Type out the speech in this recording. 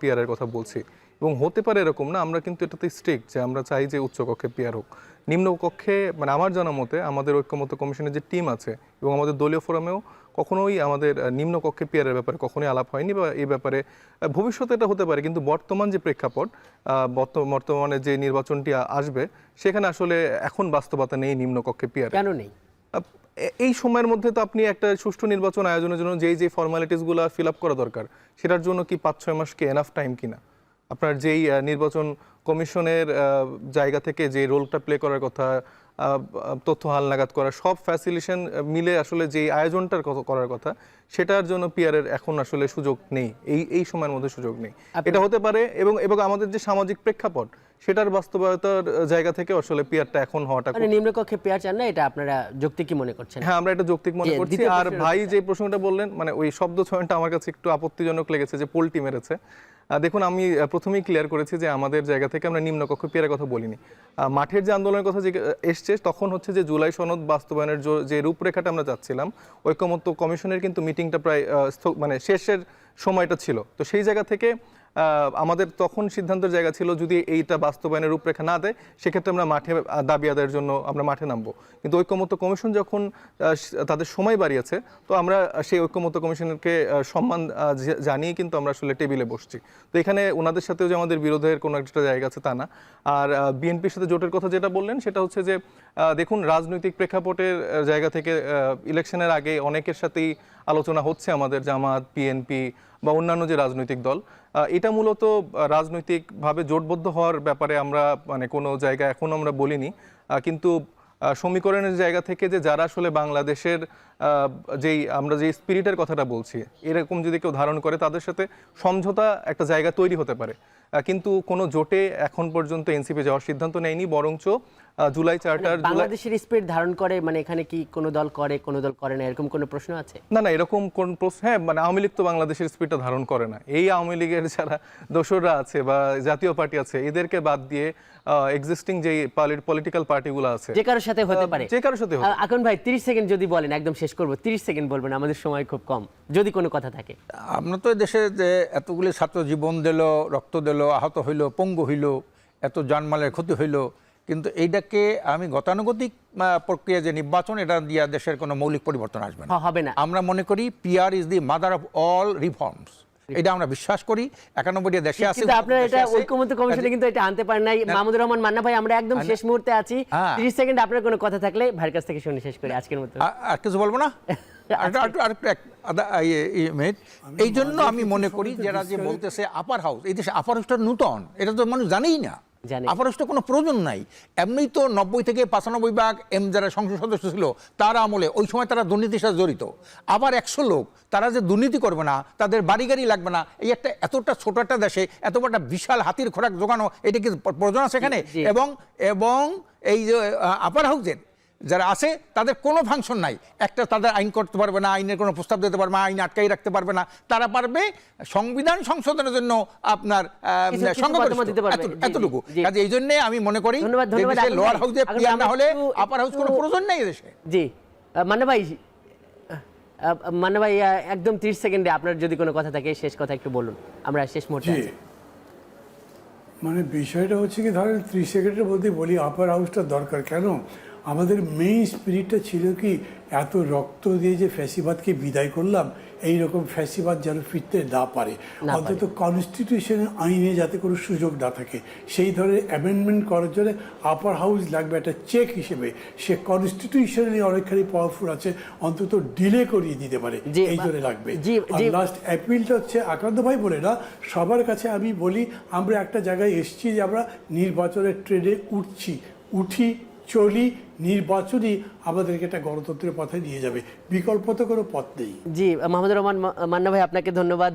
পিয়ারের কথা বলছি। এবং হতে পারে এরকম না আমরা কিন্তু এটাতে স্ট্রিক্ট যে আমরা চাই যে উচ্চ কক্ষে পিয়ার হোক। নিম্ন কক্ষে মানে আমার জানা মতে আমাদের ঐক্যমত কমিশনের যে টিম আছে এবং আমাদের দলীয় ফোরামেও কখনোই আমাদের আহ, নিম্ন কক্ষে পিয়ারের ব্যাপারে কখনোই আলাপ হয়নি বা এই ব্যাপারে ভবিষ্যতে এটা হতে পারে। কিন্তু বর্তমান যে প্রেক্ষাপট আহ, বর্তমানে যে নির্বাচনটি আসবে সেখানে আসলে এখন বাস্তবতা নেই নিম্ন কক্ষে পিয়ার কেন নেই? এই সময়ের মধ্যে তো আপনি একটা সুষ্ঠু নির্বাচন আয়োজনের জন্য যেই যেই ফর্মালিটিসগুলো ফিল আপ করা দরকার, সেটার জন্য কি পাঁচ ছয় মাস কি এনাফ টাইম কিনা? আপনার যেই নির্বাচন কমিশনের জায়গা থেকে যে রোলটা প্লে করার কথা তথ্য হালনাগাদ করা সব ফ্যাসিলিটেশন মিলে আসলে যে আয়োজনটার করার কথা সেটার জন্য পিয়ারের এখন আসলে সুযোগ নেই। এই এই সময়ের মধ্যে সুযোগ নেই। এটা হতে পারে এবং এবং আমাদের যে সামাজিক প্রেক্ষাপট সেটার বাস্তবতার জায়গা থেকে আসলে পিয়ারটা এখন হওয়াটা মানে নিম্নকক্ষে পেয়ার চান না এটা আপনারা যুক্তি কি মনে করছেন? হ্যাঁ আমরা এটা যৌক্তিক মনে করছি। আর ভাই যে প্রশ্নটা বললেন মানে ওই শব্দ চয়নটা আমার কাছে একটু আপত্তিজনক লেগেছে যে পোল্টি মেরেছে। দেখুন আমি প্রথমেই ক্লিয়ার করেছি যে আমাদের জায়গা থেকে আমরা নিম্নকক্ষ পেয়ারের কথা বলিনি। মাঠের যে আন্দোলনের কথা যে এসছে, তখন হচ্ছে যে জুলাই সনদ বাস্তবায়নের যে রূপরেখাটা আমরা চাচ্ছিলাম, ঐক্যমত্য কমিশনের কিন্তু মিটিংটা প্রায় মানে শেষের সময়টা ছিল। তো সেই জায়গা থেকে আমাদের তখন সিদ্ধান্তের জায়গা ছিল যদি এইটা বাস্তবায়নের রূপরেখা না দেয়, সেক্ষেত্রে আমরা মাঠে দাবি আদায়ের জন্য আমরা মাঠে নামবো। কিন্তু ঐক্যমত্য কমিশন যখন তাদের সময় বাড়িয়েছে, তো আমরা সেই ঐক্যমত্য কমিশনকে সম্মান জানিয়ে কিন্তু আমরা আসলে টেবিলে বসছি। তো এখানে ওনাদের সাথেও যে আমাদের বিরোধের কোনো একটা জায়গা আছে তা না। আর বিএনপির সাথে জোটের কথা যেটা বললেন, সেটা হচ্ছে যে দেখুন রাজনৈতিক প্রেক্ষাপটের জায়গা থেকে ইলেকশনের আগে অনেকের সাথেই আলোচনা হচ্ছে আমাদের জামাত, বিএনপি বা অন্যান্য যে রাজনৈতিক দল এটা মূলত রাজনৈতিকভাবে জোটবদ্ধ হওয়ার ব্যাপারে আমরা মানে কোনো জায়গা এখন আমরা বলিনি। কিন্তু সমীকরণের জায়গা থেকে যে যারা আসলে বাংলাদেশের যেই, আমরা যে স্পিরিটের কথাটা বলছি, এরকম যদি কেউ ধারণ করে, তাদের সাথে সমঝোতা একটা জায়গা তৈরি হতে পারে। কিন্তু কোনো জোটে এখন পর্যন্ত এনসিপি যাওয়ার সিদ্ধান্ত নেয়নি, বরঞ্চ জুলাই চার্টার বাংলাদেশের স্পিরিট ধারণ করে মানে এখানে কি কোনো দল করে কোনো দল করে না? এরকম কোনো প্রশ্ন আছে? না না এরকম কোন প্রশ্ন হ্যাঁ মানে আওয়ামী লীগ তো বাংলাদেশের স্পিডটা ধারণ করে না। এই আওয়ামী লীগের যারা দোসররা আছে বা জাতীয় পার্টি আছে এদেরকে বাদ দিয়ে এক্সিস্টিং যে পলিটিক্যাল পার্টিগুলো আছে যে কারোর সাথে হতে পারে। যে কারোর সাথে আকন ভাই 30 সেকেন্ড যদি বলেন একদম শেষ করব 30 সেকেন্ড বলবেন আমাদের সময় খুব কম যদি কোনো কথা থাকে। আমরা তো দেশে যে এতগুলি ছাত্র জীবন দিল রক্ত দিল আহত হইল পঙ্গু হইল এত জানমালের ক্ষতি হইল কিন্তু এইটাকে আমি গতানুগতিক প্রক্রিয়া যে নির্বাচন এটা দিয়া দেশের কোনো মৌলিক পরিবর্তন আসবে না। হবে না। আমরা মনে করি PR is the mother of all reforms এটা আমরা বিশ্বাস করি একানব্বইটা দেশে আছে কিন্তু আপনারা এটা ঐক্যমত্য কমিশনে কিন্তু এটা আনতে পারেন নাই। মাহমুদুর রহমান মান্না ভাই আমরা একদম শেষ মুহূর্তে আছি। হ্যাঁ। 30 সেকেন্ড আপনার কোনো কথা থাকলে ভাইয়ের কাছ থেকে শুনে শেষ করি আজকের মতো। আর কিছু বলব না। এই জন্য আমি মনে করি যারা যে বলতেছে আপার হাউস এই দেশে আপার হাউসটা নূতন এটা তো মানুষ জানেই না। হাউসটা কোনো প্রয়োজন নাই। এমনি তো নব্বই থেকে পাঁচানব্বই ভাগ এম যারা সংসদ সদস্য ছিল তার আমলে ওই সময় তারা দুর্নীতির সাথে জড়িত। আবার একশো লোক তারা যে দুর্নীতি করবে না তাদের বাড়ি গাড়ি লাগবে না এই একটা এতটা ছোট একটা দেশে এত বড় একটা বিশাল হাতির খোরাক জোগানো এটা কি প্রয়োজন আছে এখানে? এবং এবং এই যে আপার হাউসের যারা আছে তাদের কোনো ফাংশন নাই। একটা তাদের আইন করতে পারবে না আইনের কোনো প্রস্তাব দিতে পারবে না আইন আটকাই রাখতে পারবে না। তারা পারবে সংবিধান সংশোধনের জন্য আপনার এতটুকু। কাজে এই জন্য আমি মনে করি লোয়ার ভাই। হাউসে না হলে আপার হাউস কোনো প্রয়োজন নেই দেশে জি। মান্না ভাই মান্না ভাই একদম 30 সেকেন্ডে আপনার যদি কোনো কথা থাকে শেষ কথা একটু বলুন। আমরা শেষ মুহূর্তে মানে বিষয়টা হচ্ছে কি ধরেন ত্রিশ সেকেন্ডের মধ্যে বলি আপার হাউসটা দরকার। কেন? আমাদের মেইন স্পিরিটটা ছিল কি এত রক্ত দিয়ে যে ফ্যাসিবাদকে বিদায় করলাম এই রকম ফ্যাসিবাদ যেন ফিরতে না পারে। অন্তত কনস্টিটিউশনের আইনে যাতে কোনো সুযোগ না থাকে। সেই ধরনের অ্যামেন্ডমেন্ট করার জন্য আপার হাউস লাগবে একটা চেক হিসেবে। সে কনস্টিটিউশনালি অনেকখানি পাওয়ারফুল আছে অন্তত ডিলে করিয়ে দিতে পারে। এই জন্য লাগবে। আর লাস্ট অ্যাপিলটা হচ্ছে আক্রান্ত ভাই বলে না সবার কাছে আমি বলি আমরা একটা জায়গায় এসেছি যে আমরা নির্বাচনের ট্রেনে উঠছি উঠি চলি নির্বাচনই আমাদেরকে একটা গণতন্ত্রের পথে নিয়ে যাবে। বিকল্প তো কোনো পথ নেই। জি, মাহমুদুর রহমান মান্না ভাই, আপনাকে ধন্যবাদ।